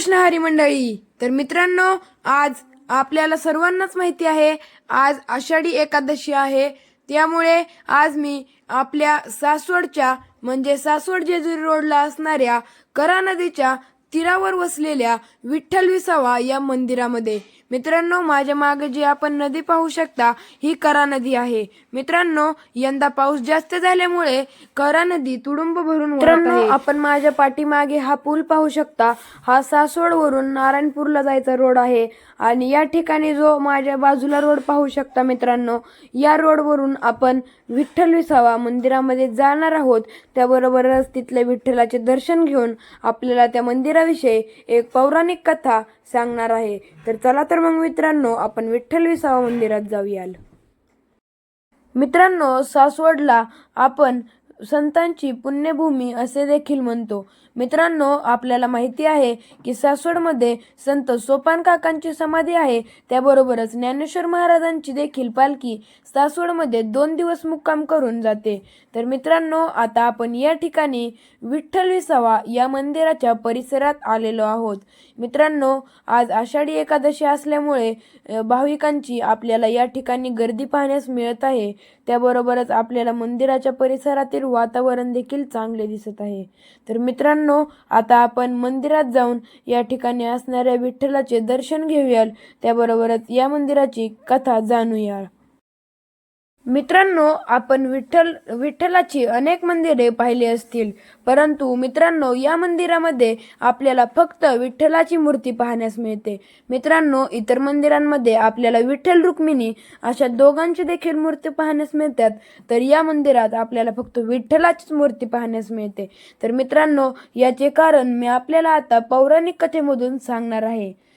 कृष्ण हरी मंडळी तर मित्रांनो आज आपल्याला सर्वांनाच माहिती आहे आज आषाढी एकादशी आहे. त्यामुळे आज मी आपल्या सासवडच्या म्हणजे सासवड जेजुरी रोडला असणाऱ्या करा नदीच्या तीरावर वसलेल्या विठ्ठल विसावा या मंदिरामध्ये मित्रांनो माझ्या मागे जी आपण नदी पाहू शकता ही करा नदी आहे. मित्रांनो यंदा पाऊस जास्त झाल्यामुळे करा नदी तुडुंब भरून मित्रांनो आपण माझ्या पाठीमागे हा पूल पाहू शकता. हा सासवड वरून नारायणपूरला जायचा रोड आहे. आणि या ठिकाणी जो माझ्या बाजूला रोड पाहू शकता मित्रांनो या रोडवरून आपण विठ्ठल विसावा मंदिरामध्ये जाणार आहोत. त्याबरोबरच तिथल्या विठ्ठलाचे दर्शन घेऊन आपल्याला त्या मंदिराविषयी एक पौराणिक कथा सांगणार आहे. तर चला तर मग मित्रांनो आपण विठ्ठल विसावा मंदिरात जाऊयाल मित्रांनो सासवडला आपण संतांची पुण्यभूमी असे देखील म्हणतो. मित्रांनो आपल्याला माहिती आहे की सासवडमध्ये संत सोपान काकांची समाधी आहे. त्याबरोबरच ज्ञानेश्वर महाराजांची देखील पालखी सासवडमध्ये दोन दिवस मुक्काम करून जाते. तर मित्रांनो आता आपण या ठिकाणी विठ्ठल विसावा या मंदिराच्या परिसरात आलेलो आहोत. मित्रांनो आज आषाढी एकादशी असल्यामुळे भाविकांची आपल्याला या ठिकाणी गर्दी पाहण्यास मिळत आहे. त्याबरोबरच आपल्याला मंदिराच्या परिसरातील वातावरण देखील चांगले दिसत आहे. तर मित्रांनो आता आपण मंदिरात जाऊन या ठिकाणी असणाऱ्या विठ्ठलाचे दर्शन घेऊयाल. त्याबरोबरच या मंदिराची कथा जाणूया मित्रांनो आपण विठ्ठल विठ्ठलाची अनेक मंदिरे पाहिली असतील. परंतु मित्रांनो या मंदिरामध्ये आपल्याला फक्त विठ्ठलाची मूर्ती पाहण्यास मिळते. मित्रांनो इतर मंदिरांमध्ये आपल्याला विठ्ठल रुक्मिणी अशा दोघांची देखील मूर्ती पाहण्यास मिळतात. तर या मंदिरात आपल्याला फक्त विठ्ठलाचीच मूर्ती पाहण्यास मिळते. तर मित्रांनो याचे कारण मी आपल्याला आता पौराणिक कथेमधून सांगणार आहे.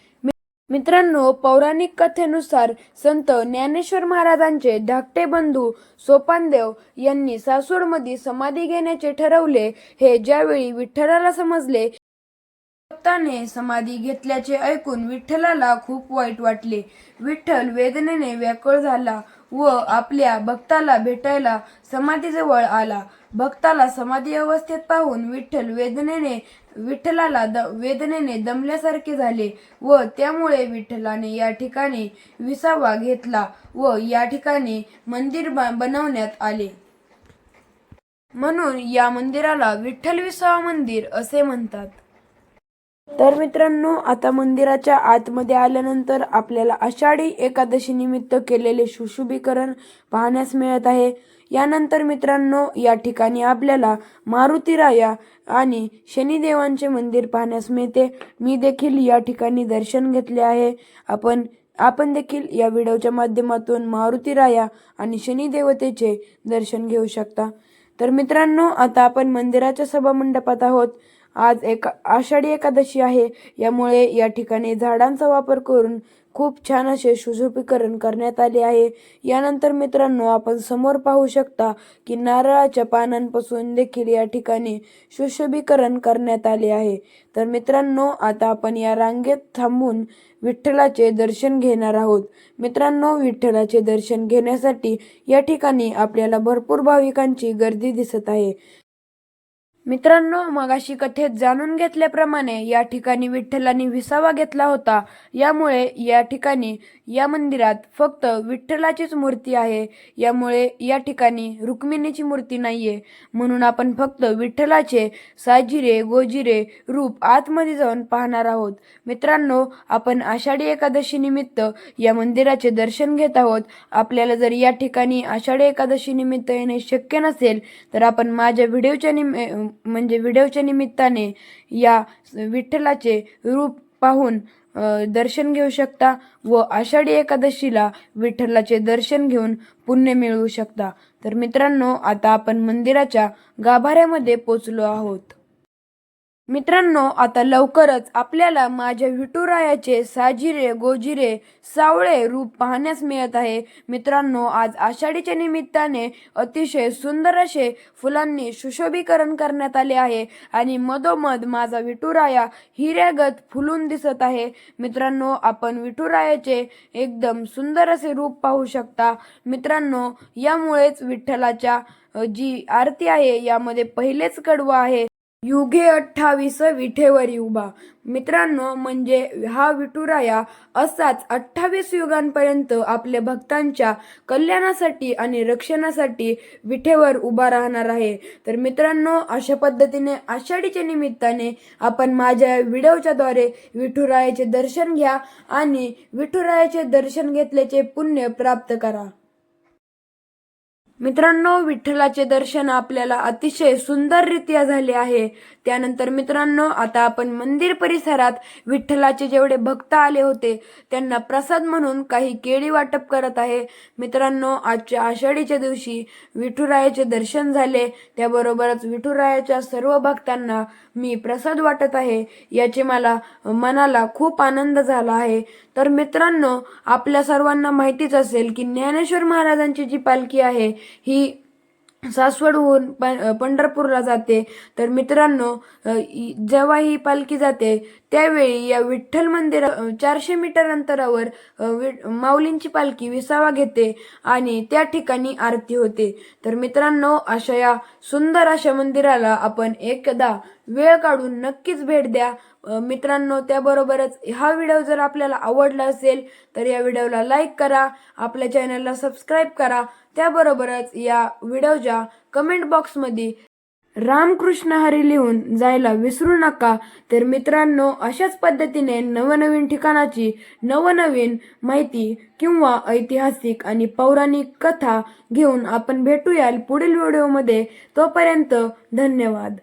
मित्रांनो पौराणिक कथेनुसार संत ज्ञानेश्वर महाराजांचे धाकटे बंधू सोपानदेव यांनी सासूरमध्ये समाधी घेण्याचे ठरवले. हे ज्यावेळी विठ्ठलाला समजले भक्ताने समाधी घेतल्याचे ऐकून विठ्ठलाला खूप वाईट वाटले. विठ्ठल वेदनेने व्याकुळ झाला व आपल्या भक्ताला भेटायला समाधीजवळ आला. भक्ताला समाधी अवस्थेत पाहून विठ्ठल वेदनेने विठ्ठलाला द वेदनेने दमल्यासारखे झाले व त्यामुळे विठ्ठलाने या ठिकाणी विसावा घेतला व या ठिकाणी मंदिर बनवण्यात आले. म्हणून या मंदिराला विठ्ठल विसावा मंदिर असे म्हणतात. तर मित्रांनो आता मंदिराच्या आतमध्ये आल्यानंतर आपल्याला आषाढी एकादशी निमित्त केलेले सुशुभीकरण पाहण्यास मिळत आहे. यानंतर मित्रांनो या ठिकाणी आपल्याला मारुतीराया आणि शनिदेवांचे मंदिर पाहण्यास मिळते. मी देखील या ठिकाणी दर्शन घेतले आहे. आपण आपण देखील या व्हिडिओच्या माध्यमातून मारुतीराया आणि शनिदेवतेचे दर्शन घेऊ शकता. तर मित्रांनो आता आपण मंदिराच्या सभामंडपात आहोत. आज एक आषाढी एकादशी आहे. यामुळे या ठिकाणी झाडांचा वापर करून खूप छान असे सुशोभीकरण करण्यात आले आहे. यानंतर मित्रांनो आपण समोर पाहू शकता की नारळाच्या पानांपासून देखील या ठिकाणी सुशोभीकरण करण्यात आले आहे. तर मित्रांनो आता आपण या रांगेत थांबून विठ्ठलाचे दर्शन घेणार आहोत. मित्रांनो विठ्ठलाचे दर्शन घेण्यासाठी या ठिकाणी आपल्याला भरपूर भाविकांची गर्दी दिसत आहे. मित्रांनो मगाशी कथेत जाणून घेतल्याप्रमाणे या ठिकाणी विठ्ठलाने विसावा घेतला होता. यामुळे या ठिकाणी या मंदिरात फक्त विठ्ठलाचीच मूर्ती आहे. यामुळे या ठिकाणी रुक्मिणीची मूर्ती नाही आहे म्हणून आपण फक्त विठ्ठलाचे साजिरे गोजिरे रूप आतमध्ये जाऊन पाहणार आहोत. मित्रांनो आपण आषाढी एकादशी निमित्त या मंदिराचे दर्शन घेत आहोत. आपल्याला जर या ठिकाणी आषाढी एकादशी निमित्त येणे शक्य नसेल तर आपण माझ्या व्हिडिओच्या निम म्हणजे व्हिडिओच्या निमित्ताने या विठ्ठलाचे रूप पाहून दर्शन घेऊ शकता व आषाढी एकादशीला विठ्ठलाचे दर्शन घेऊन पुण्य मिळवू शकता. तर मित्रांनो आता आपण मंदिराच्या गाभाऱ्यामध्ये पोचलो आहोत. मित्रांनो आता लवकरच आपल्याला माझ्या विठुरायाचे साजिरे गोजिरे सावळे रूप पाहण्यास मिळत आहे. मित्रांनो आज आषाढीच्या निमित्ताने अतिशय सुंदर असे फुलांनी सुशोभीकरण करण्यात आले आहे आणि मधोमध माझा विठुराया हिऱ्यागत फुलून दिसत आहे. मित्रांनो आपण विठुरायाचे एकदम सुंदर असे रूप पाहू शकता. मित्रांनो यामुळेच विठ्ठलाच्या जी आरती आहे यामध्ये पहिलेच कडवं आहे. युगे अठ्ठावीस विठेवरी उभा. मित्रांनो म्हणजे हा विठुराया असाच अठ्ठावीस युगांपर्यंत आपल्या भक्तांच्या कल्याणासाठी आणि रक्षणासाठी विठेवर उभा राहणार आहे. तर मित्रांनो अशा पद्धतीने आषाढीच्या निमित्ताने आपण माझ्या व्हिडिओच्या द्वारे विठुरायाचे दर्शन घ्या आणि विठुरायाचे दर्शन घेतल्याचे पुण्य प्राप्त करा. मित्रांनो विठ्ठलाचे दर्शन आपल्याला अतिशय सुंदररित्या झाले आहे. त्यानंतर मित्रांनो आता आपण मंदिर परिसरात विठ्ठलाचे जेवढे भक्त आले होते त्यांना प्रसाद म्हणून काही केळी वाटप करत आहे. मित्रांनो आजच्या आषाढीच्या दिवशी विठुरायाचे दर्शन झाले. त्याबरोबरच विठुरायाच्या सर्व भक्तांना मी प्रसाद वाटत आहे याचे मला मनाला खूप आनंद झाला आहे. तर मित्रांनो आपल्या सर्वांना माहितीच असेल की ज्ञानेश्वर महाराजांची जी पालखी आहे ही सासवडहून प- पंढरपूरला जाते. तर मित्रांनो जेव्हा ही पालखी जाते त्यावेळी या विठ्ठल मंदिर चारशे मीटर अंतरावर वि- माऊलींची पालखी विसावा घेते आणि त्या ठिकाणी आरती होते. तर मित्रांनो अशा या सुंदर अशा मंदिराला आपण एकदा वेळ काढून नक्कीच भेट द्या. मित्रांनो त्याबरोबरच हा व्हिडिओ जर आपल्याला आवडला असेल तर या व्हिडिओला लाईक करा आपल्या चॅनलला सबस्क्राईब करा त्याबरोबरच या व्हिडिओच्या कमेंट बॉक्समध्ये रामकृष्ण हरी लिहून जायला विसरू नका. तर मित्रांनो अशाच पद्धतीने नवनवीन ठिकाणाची नवनवीन माहिती किंवा ऐतिहासिक आणि पौराणिक कथा घेऊन आपण भेटूयाल पुढील व्हिडिओमध्ये. तोपर्यंत धन्यवाद.